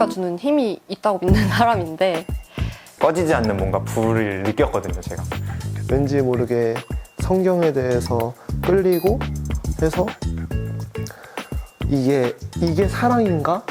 공동체가 주는 힘이 있다고 믿는 사람인데 꺼지지 않는 뭔가 불을 느꼈거든요, 제가. 왠지 모르게 성경에 대해서 끌리고 해서 이게 이게 사랑인가?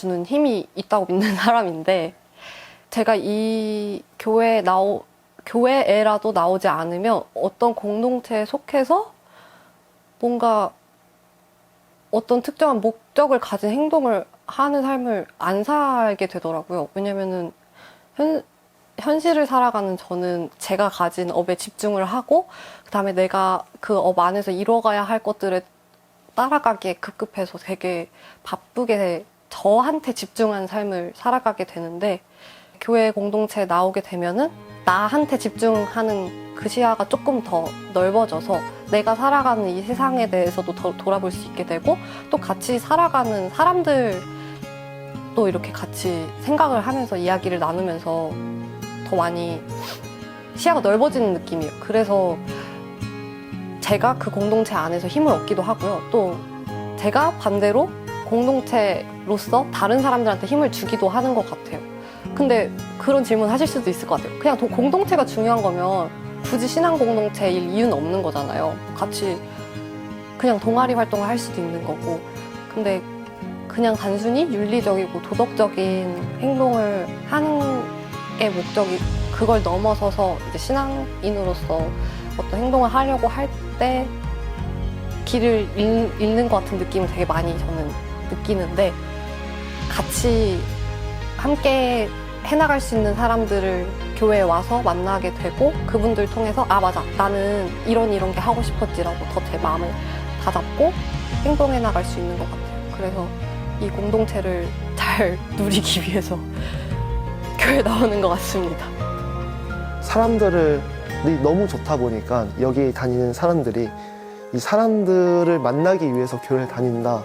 주는 힘이 있다고 믿는 사람인데 제가 이 교회 나오 교회에라도 나오지 않으면 어떤 공동체에 속해서 뭔가 어떤 특정한 목적을 가진 행동을 하는 삶을 안 살게 되더라고요. 왜냐면은 현, 현실을 살아가는 저는 제가 가진 업에 집중을 하고 그다음에 내가 그 업 안에서 이뤄가야 할 것들에 따라가기에 급급해서 되게 바쁘게 저한테 집중한 삶을 살아가게 되는데 교회 공동체에 나오게 되면은 나한테 집중하는 그 시야가 조금 더 넓어져서 내가 살아가는 이 세상에 대해서도 더 돌아볼 수 있게 되고 또 같이 살아가는 사람들도 이렇게 같이 생각을 하면서 이야기를 나누면서 더 많이 시야가 넓어지는 느낌이에요. 그래서 제가 그 공동체 안에서 힘을 얻기도 하고요. 또 제가 반대로 공동체로서 다른 사람들한테 힘을 주기도 하는 것 같아요. 근데 그런 질문 하실 수도 있을 것 같아요. 그냥 도- 공동체가 중요한 거면 굳이 신앙 공동체일 이유는 없는 거잖아요. 같이 그냥 동아리 활동을 할 수도 있는 거고. 근데 그냥 단순히 윤리적이고 도덕적인 행동을 하는 게 목적이 그걸 넘어서서 이제 신앙인으로서 어떤 행동을 하려고 할 때 길을 잃, 잃는 것 같은 느낌을 되게 많이 저는 느끼는데 같이 함께 해나갈 수 있는 사람들을 교회에 와서 만나게 되고 그분들 통해서 아 맞아 나는 이런 이런 게 하고 싶었지라고 더 제 마음을 다잡고 행동해 나갈 수 있는 것 같아요. 그래서 이 공동체를 잘 누리기 위해서 교회 나오는 것 같습니다. 사람들이 너무 좋다 보니까 여기 다니는 사람들이 이 사람들을 만나기 위해서 교회를 다닌다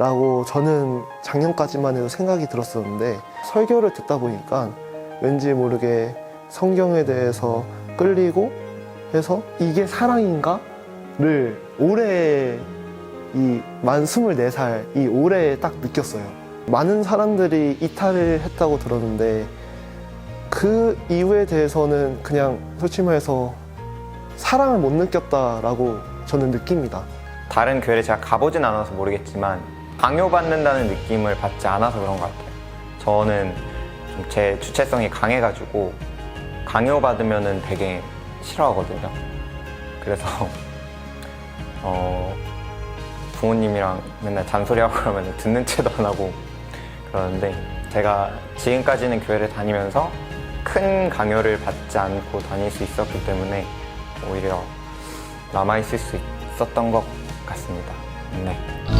라고 저는 작년까지만 해도 생각이 들었었는데 설교를 듣다 보니까 왠지 모르게 성경에 대해서 끌리고 해서 이게 사랑인가? 를 올해 이만 24살 이 올해 딱 느꼈어요. 많은 사람들이 이탈을 했다고 들었는데 그 이유에 대해서는 그냥 솔직히 말해서 사랑을 못 느꼈다라고 저는 느낍니다. 다른 교회를 제가 가보진 않아서 모르겠지만 강요받는다는 느낌을 받지 않아서 그런 것 같아요. 저는 좀 제 주체성이 강해가지고 강요받으면은 되게 싫어하거든요. 그래서 어, 부모님이랑 맨날 잔소리하고 그러면 듣는 채도 안 하고 그러는데 제가 지금까지는 교회를 다니면서 큰 강요를 받지 않고 다닐 수 있었기 때문에 오히려 남아있을 수 있었던 것 같습니다. 네.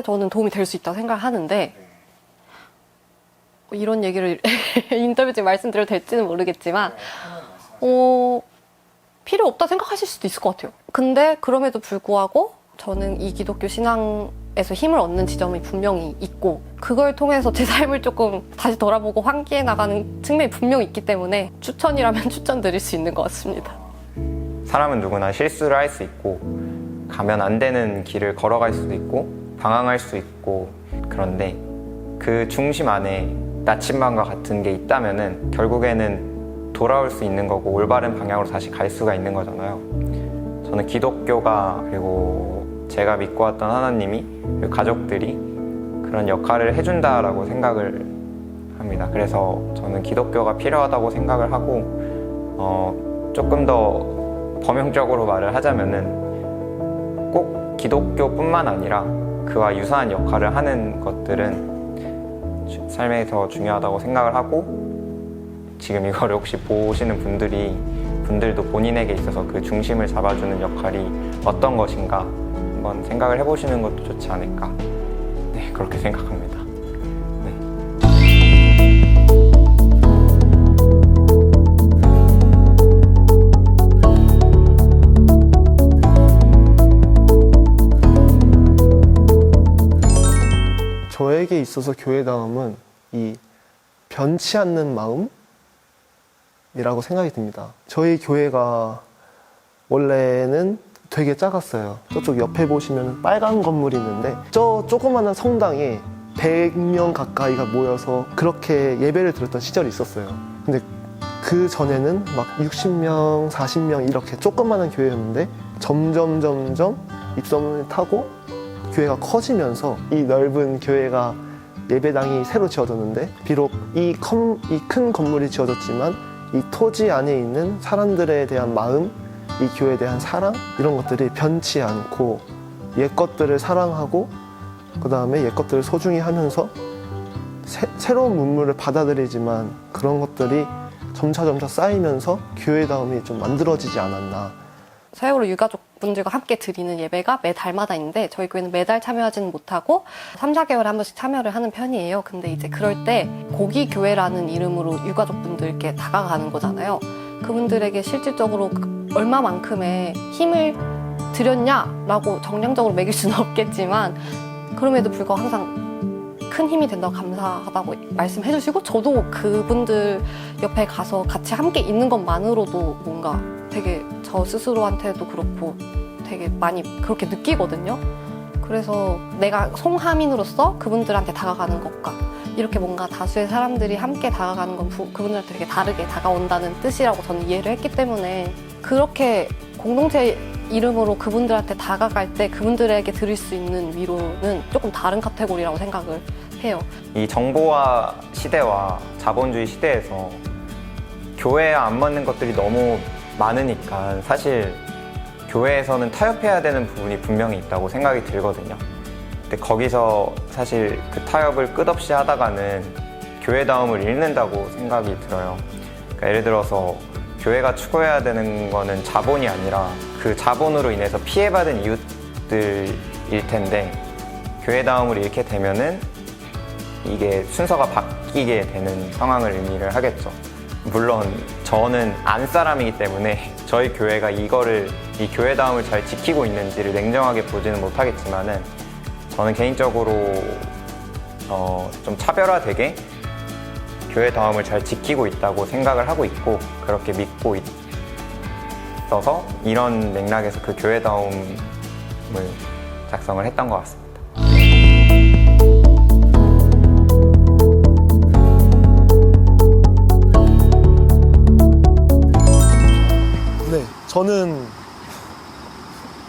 때 저는 도움이 될 수 있다고 생각하는데 이런 얘기를 인터뷰 중에 말씀드려도 될지는 모르겠지만 어, 필요 없다 생각하실 수도 있을 것 같아요. 근데 그럼에도 불구하고 저는 이 기독교 신앙에서 힘을 얻는 지점이 분명히 있고 그걸 통해서 제 삶을 조금 다시 돌아보고 환기해 나가는 측면이 분명히 있기 때문에 추천이라면 추천드릴 수 있는 것 같습니다. 사람은 누구나 실수를 할 수 있고 가면 안 되는 길을 걸어갈 수도 있고 방황할 수 있고 그런데 그 중심 안에 나침반과 같은 게 있다면은 결국에는 돌아올 수 있는 거고 올바른 방향으로 다시 갈 수가 있는 거잖아요. 저는 기독교가 그리고 제가 믿고 왔던 하나님이 그리고 가족들이 그런 역할을 해준다라고 생각을 합니다. 그래서 저는 기독교가 필요하다고 생각을 하고 어, 조금 더 범용적으로 말을 하자면은 꼭 기독교뿐만 아니라 그와 유사한 역할을 하는 것들은 주- 삶에서 중요하다고 생각을 하고 지금 이거를 혹시 보시는 분들이 분들도 본인에게 있어서 그 중심을 잡아주는 역할이 어떤 것인가 한번 생각을 해보시는 것도 좋지 않을까 네 그렇게 생각합니다. 저에게 있어서 교회다움은 이 변치 않는 마음이라고 생각이 듭니다. 저희 교회가 원래는 되게 작았어요. 저쪽 옆에 보시면 빨간 건물이 있는데 저 조그마한 성당에 100명 가까이가 모여서 그렇게 예배를 드렸던 시절이 있었어요. 근데 그 전에는 막 60명, 40명 이렇게 조그마한 교회였는데 점점 점점 입소문을 타고 교회가 커지면서 이 넓은 교회가 예배당이 새로 지어졌는데 비록 이 큰 건물이 지어졌지만 이 토지 안에 있는 사람들에 대한 마음, 이 교회에 대한 사랑 이런 것들이 변치 않고 옛 것들을 사랑하고 그 다음에 옛 것들을 소중히 하면서 새, 새로운 문물을 받아들이지만 그런 것들이 점차 점차 쌓이면서 교회다움이 좀 만들어지지 않았나 세월호 유가족분들과 함께 드리는 예배가 매 달마다 있는데 저희 교회는 매달 참여하지는 못하고 3, 4개월에 한 번씩 참여를 하는 편이에요. 근데 이제 그럴 때 고기 교회라는 이름으로 유가족분들께 다가가는 거잖아요. 그분들에게 실질적으로 그 얼마만큼의 힘을 드렸냐라고 정량적으로 매길 수는 없겠지만 그럼에도 불구하고 항상 큰 힘이 된다고 감사하다고 말씀해 주시고 저도 그분들 옆에 가서 같이 함께 있는 것만으로도 뭔가 되게 저 스스로한테도 그렇고 되게 많이 그렇게 느끼거든요. 그래서 내가 송하민으로서 그분들한테 다가가는 것과 이렇게 뭔가 다수의 사람들이 함께 다가가는 건 부- 그분들한테 되게 다르게 다가온다는 뜻이라고 저는 이해를 했기 때문에 그렇게 공동체 이름으로 그분들한테 다가갈 때 그분들에게 드릴 수 있는 위로는 조금 다른 카테고리라고 생각을 해요. 이 정보화 시대와 자본주의 시대에서 교회에 안 맞는 것들이 너무 많으니까 사실 교회에서는 타협해야 되는 부분이 분명히 있다고 생각이 들거든요. 근데 거기서 사실 그 타협을 끝없이 하다가는 교회다움을 잃는다고 생각이 들어요. 그러니까 예를 들어서 교회가 추구해야 되는 거는 자본이 아니라 그 자본으로 인해서 피해받은 이웃들일 텐데 교회다움을 잃게 되면은 이게 순서가 바뀌게 되는 상황을 의미를 하겠죠. 물론 저는 안 사람이기 때문에 저희 교회가 이거를 이 교회다움을 잘 지키고 있는지를 냉정하게 보지는 못하겠지만은 저는 개인적으로 어, 좀 차별화되게 교회다움을 잘 지키고 있다고 생각을 하고 있고 그렇게 믿고 있어서 이런 맥락에서 그 교회다움을 작성을 했던 것 같습니다. 저는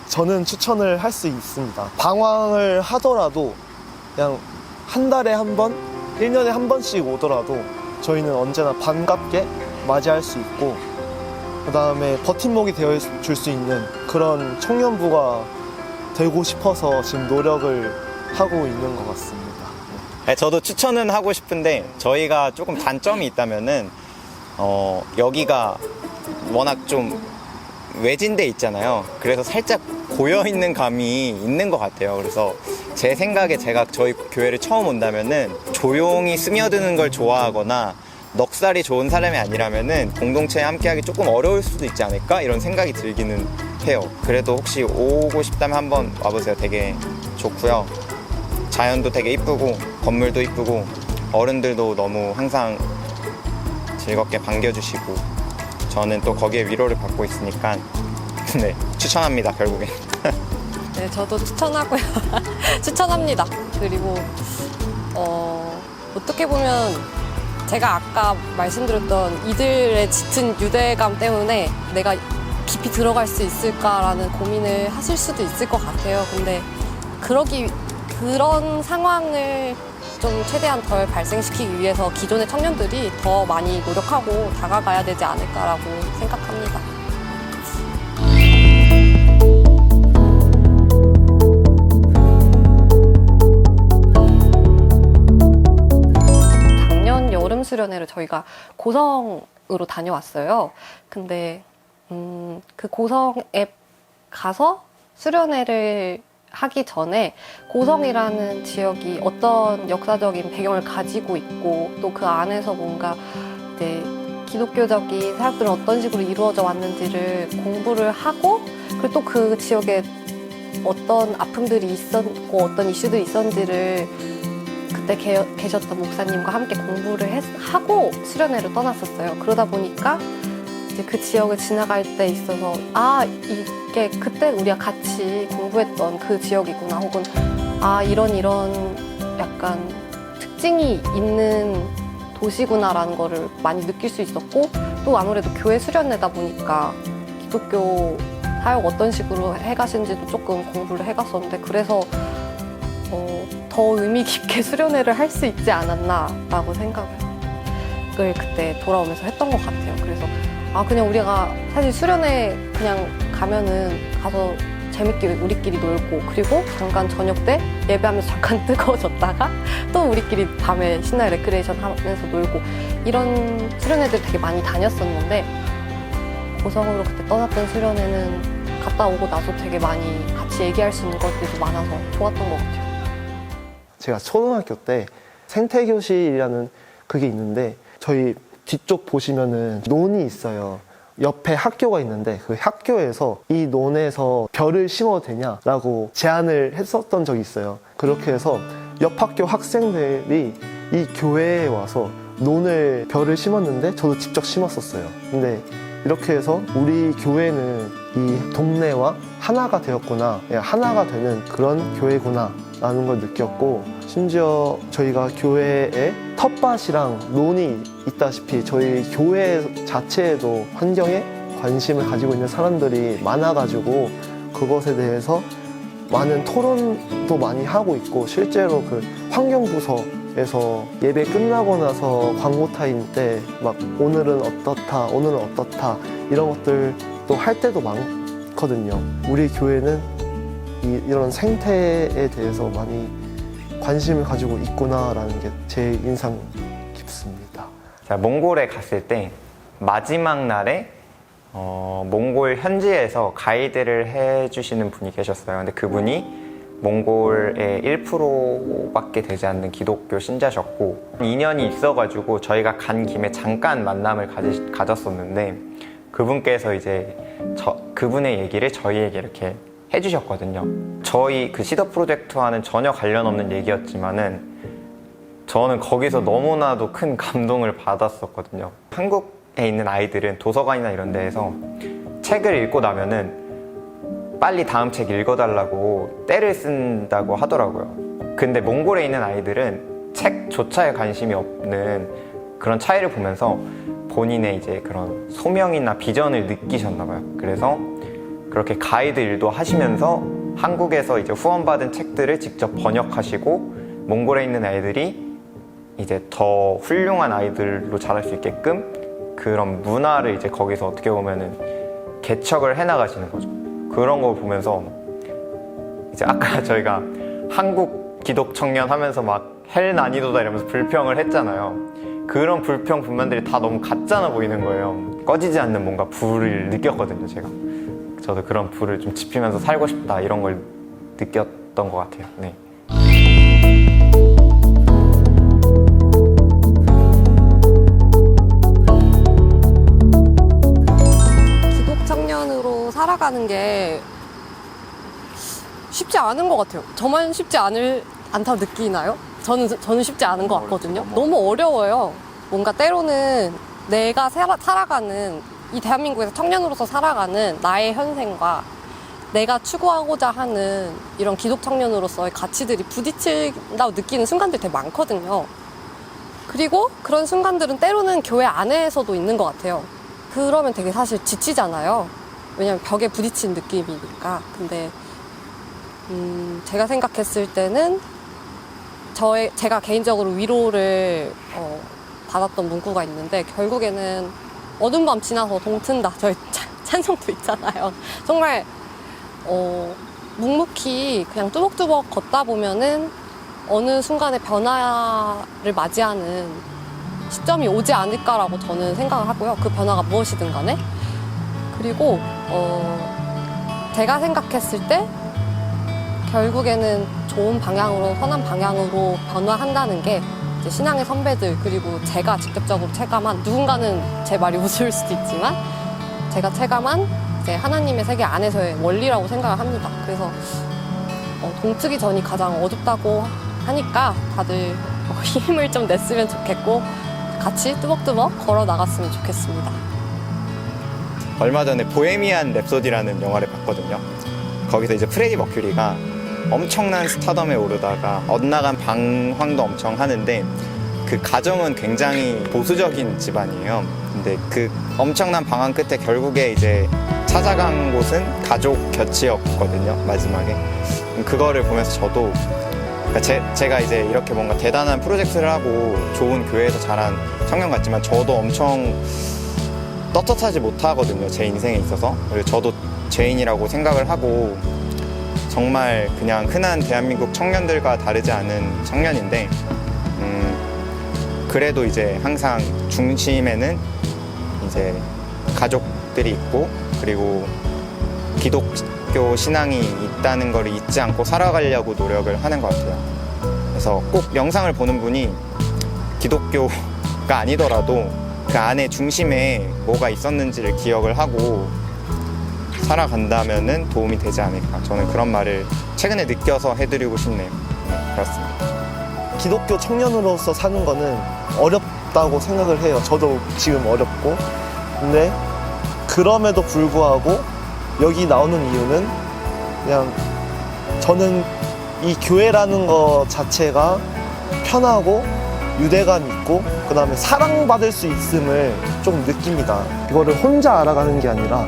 저는 추천을 할 수 있습니다. 방황을 하더라도 그냥 한 달에 한 번, 1년에 한 번씩 오더라도 저희는 언제나 반갑게 맞이할 수 있고 그 다음에 버팀목이 되어 줄 수 있는 그런 청년부가 되고 싶어서 지금 노력을 하고 있는 것 같습니다. 네, 저도 추천은 하고 싶은데 저희가 조금 단점이 있다면은 어, 여기가 워낙 좀 외진데 있잖아요. 그래서 살짝 고여 있는 감이 있는 것 같아요. 그래서 제 생각에 제가 저희 교회를 처음 온다면은 조용히 스며드는 걸 좋아하거나 넉살이 좋은 사람이 아니라면은 공동체에 함께하기 조금 어려울 수도 있지 않을까 이런 생각이 들기는 해요. 그래도 혹시 오고 싶다면 한번 와보세요. 되게 좋고요. 자연도 되게 이쁘고 건물도 이쁘고 어른들도 너무 항상 즐겁게 반겨주시고 저는 또 거기에 위로를 받고 있으니까 네 추천합니다 결국엔 네, 저도 추천하고요. 추천합니다. 그리고 어, 어떻게 보면 제가 아까 말씀드렸던 이들의 짙은 유대감 때문에 내가 깊이 들어갈 수 있을까라는 고민을 하실 수도 있을 것 같아요. 근데 그러기 그런 상황을 좀 최대한 덜 발생시키기 위해서 기존의 청년들이 더 많이 노력하고 다가가야 되지 않을까라고 생각합니다. 작년 여름 수련회를 저희가 고성으로 다녀왔어요. 근데 음, 그 고성에 가서 수련회를 하기 전에 고성이라는 지역이 어떤 역사적인 배경을 가지고 있고 또 그 안에서 뭔가 이제 기독교적인 사역들은 어떤 식으로 이루어져 왔는지를 공부를 하고 그리고 또 그 지역에 어떤 아픔들이 있었고 어떤 이슈들이 있었는지를 그때 계, 계셨던 목사님과 함께 공부를 했- 하고 수련회를 떠났었어요. 그러다 보니까 이제 그 지역을 지나갈 때 있어서 아 이게 그때 우리가 같이 공부했던 그 지역이구나 혹은 아 이런 이런 약간 특징이 있는 도시구나라는 거를 많이 느낄 수 있었고 또 아무래도 교회 수련회다 보니까 기독교 사역 어떤 식으로 해가신지도 조금 공부를 해갔었는데 그래서 어, 더 의미 깊게 수련회를 할 수 있지 않았나라고 생각을 그때 돌아오면서 했던 것 같아요. 그래서 아 그냥 우리가 사실 수련회 그냥 가면은 가서 재밌게 우리끼리 놀고 그리고 잠깐 저녁 때 예배하면서 잠깐 뜨거워졌다가 또 우리끼리 밤에 신나게 레크레이션 하면서 놀고 이런 수련회들 되게 많이 다녔었는데 고성으로 그때 떠났던 수련회는 갔다 오고 나서 되게 많이 같이 얘기할 수 있는 것들도 많아서 좋았던 것 같아요. 제가 초등학교 때 생태교실이라는 그게 있는데 저희 뒤쪽 보시면은 논이 있어요. 옆에 학교가 있는데 그 학교에서 이 논에서 벼를 심어도 되냐라고 제안을 했었던 적이 있어요. 그렇게 해서 옆 학교 학생들이 이 교회에 와서 논을 벼를 심었는데 저도 직접 심었었어요. 근데 이렇게 해서 우리 교회는 이 동네와 하나가 되었구나, 예, 하나가 되는 그런 교회구나 라는 걸 느꼈고 심지어 저희가 교회에 텃밭이랑 논이 있다시피 저희 교회 자체에도 환경에 관심을 가지고 있는 사람들이 많아가지고 그것에 대해서 많은 토론도 많이 하고 있고 실제로 그 환경부서에서 예배 끝나고 나서 광고 타임 때 막 오늘은 어떻다 오늘은 어떻다 이런 것들도 할 때도 많거든요. 우리 교회는 이, 이런 생태에 대해서 많이 관심을 가지고 있구나라는 게 제 인상 깊습니다. 제가 몽골에 갔을 때 마지막 날에 어, 몽골 현지에서 가이드를 해주시는 분이 계셨어요. 근데 그분이 몽골의 1%밖에 되지 않는 기독교 신자셨고 인연이 있어가지고 저희가 간 김에 잠깐 만남을 가지, 가졌었는데 그분께서 이제 저, 그분의 얘기를 저희에게 이렇게 해주셨거든요. 저희 그 시더 프로젝트와는 전혀 관련 없는 얘기였지만은 저는 거기서 너무나도 큰 감동을 받았었거든요. 한국에 있는 아이들은 도서관이나 이런 데에서 책을 읽고 나면은 빨리 다음 책 읽어달라고 때를 쓴다고 하더라고요. 근데 몽골에 있는 아이들은 책조차에 관심이 없는 그런 차이를 보면서 본인의 이제 그런 소명이나 비전을 느끼셨나 봐요. 그래서 그렇게 가이드 일도 하시면서 한국에서 이제 후원받은 책들을 직접 번역하시고 몽골에 있는 아이들이 이제 더 훌륭한 아이들로 자랄 수 있게끔 그런 문화를 이제 거기서 어떻게 보면은 개척을 해 나가시는 거죠. 그런 걸 보면서 이제 아까 저희가 한국 기독 청년 하면서 막 헬 난이도다 이러면서 불평을 했잖아요. 그런 불평 불만들이 다 너무 가짜나 보이는 거예요. 꺼지지 않는 뭔가 불을 느꼈거든요, 제가. 저도 그런 불을 좀 지피면서 살고 싶다 이런 걸 느꼈던 것 같아요. 네. 기독 청년으로 살아가는 게 쉽지 않은 것 같아요. 저만 쉽지 않을 않다고 느끼나요? 저는 저는 쉽지 않은 것 같거든요. 너무 어려워요. 뭔가 때로는 내가 살아, 살아가는 이 대한민국에서 청년으로서 살아가는 나의 현생과 내가 추구하고자 하는 이런 기독 청년으로서의 가치들이 부딪힌다고 느끼는 순간들이 되게 많거든요. 그리고 그런 순간들은 때로는 교회 안에서도 있는 것 같아요. 그러면 되게 사실 지치잖아요. 왜냐면 벽에 부딪힌 느낌이니까. 근데 음, 제가 생각했을 때는 저의 제가 개인적으로 위로를 어, 받았던 문구가 있는데 결국에는 어두운 밤 지나서 동튼다. 저희 찬- 찬송도 있잖아요. 정말 어, 묵묵히 그냥 뚜벅뚜벅 걷다 보면은 어느 순간에 변화를 맞이하는 시점이 오지 않을까라고 저는 생각을 하고요. 그 변화가 무엇이든 간에. 그리고, 어, 제가 생각했을 때 결국에는 좋은 방향으로, 선한 방향으로 변화한다는 게 이제 신앙의 선배들, 그리고 제가 직접적으로 체감한, 누군가는 제 말이 웃을 수도 있지만, 제가 체감한 이제 하나님의 세계 안에서의 원리라고 생각을 합니다. 그래서 어, 동트기 전이 가장 어둡다고 하니까 다들 어, 힘을 좀 냈으면 좋겠고 같이 뚜벅뚜벅 걸어 나갔으면 좋겠습니다. 얼마 전에 보헤미안 랩소디라는 영화를 봤거든요. 거기서 이제 프레디 머큐리가 엄청난 스타덤에 오르다가 엇나간 방황도 엄청 하는데 그 가정은 굉장히 보수적인 집안이에요. 근데 그 엄청난 방황 끝에 결국에 이제 찾아간 곳은 가족 곁이었거든요. 마지막에 그거를 보면서 저도 그러니까 제, 제가 이제 이렇게 뭔가 대단한 프로젝트를 하고 좋은 교회에서 자란 청년 같지만 저도 엄청 떳떳하지 못하거든요 제 인생에 있어서 그리고 저도 죄인이라고 생각을 하고 정말 그냥 흔한 대한민국 청년들과 다르지 않은 청년인데 음, 그래도 이제 항상 중심에는 이제 가족들이 있고 그리고 기독교 신앙이 있다는 걸 잊지 않고 살아가려고 노력을 하는 것 같아요. 그래서 꼭 영상을 보는 분이 기독교가 아니더라도 그 안에 중심에 뭐가 있었는지를 기억을 하고 살아간다면은 도움이 되지 않을까. 저는 그런 말을 최근에 느껴서 해드리고 싶네요. 네, 그렇습니다. 기독교 청년으로서 사는 거는 어렵다고 생각을 해요. 저도 지금 어렵고. 근데 그럼에도 불구하고 여기 나오는 이유는 그냥 저는 이 교회라는 거 자체가 편하고 유대감 있고 그 다음에 사랑받을 수 있음을 좀 느낍니다. 이거를 혼자 알아가는 게 아니라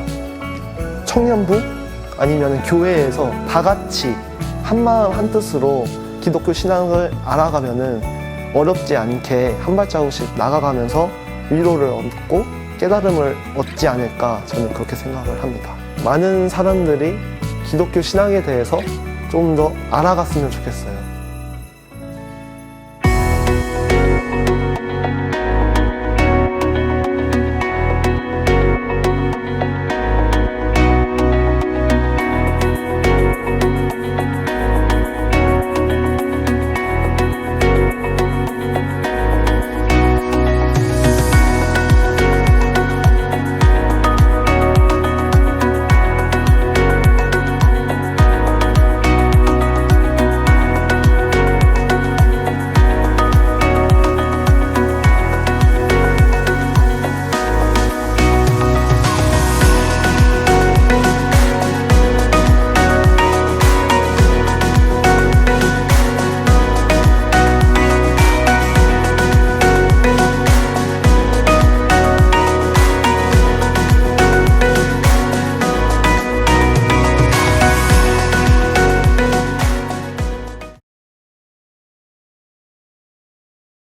청년부 아니면 교회에서 다 같이 한마음 한뜻으로 기독교 신앙을 알아가면은 어렵지 않게 한 발자국씩 나가가면서 위로를 얻고 깨달음을 얻지 않을까 저는 그렇게 생각을 합니다. 많은 사람들이 기독교 신앙에 대해서 좀 더 알아갔으면 좋겠어요.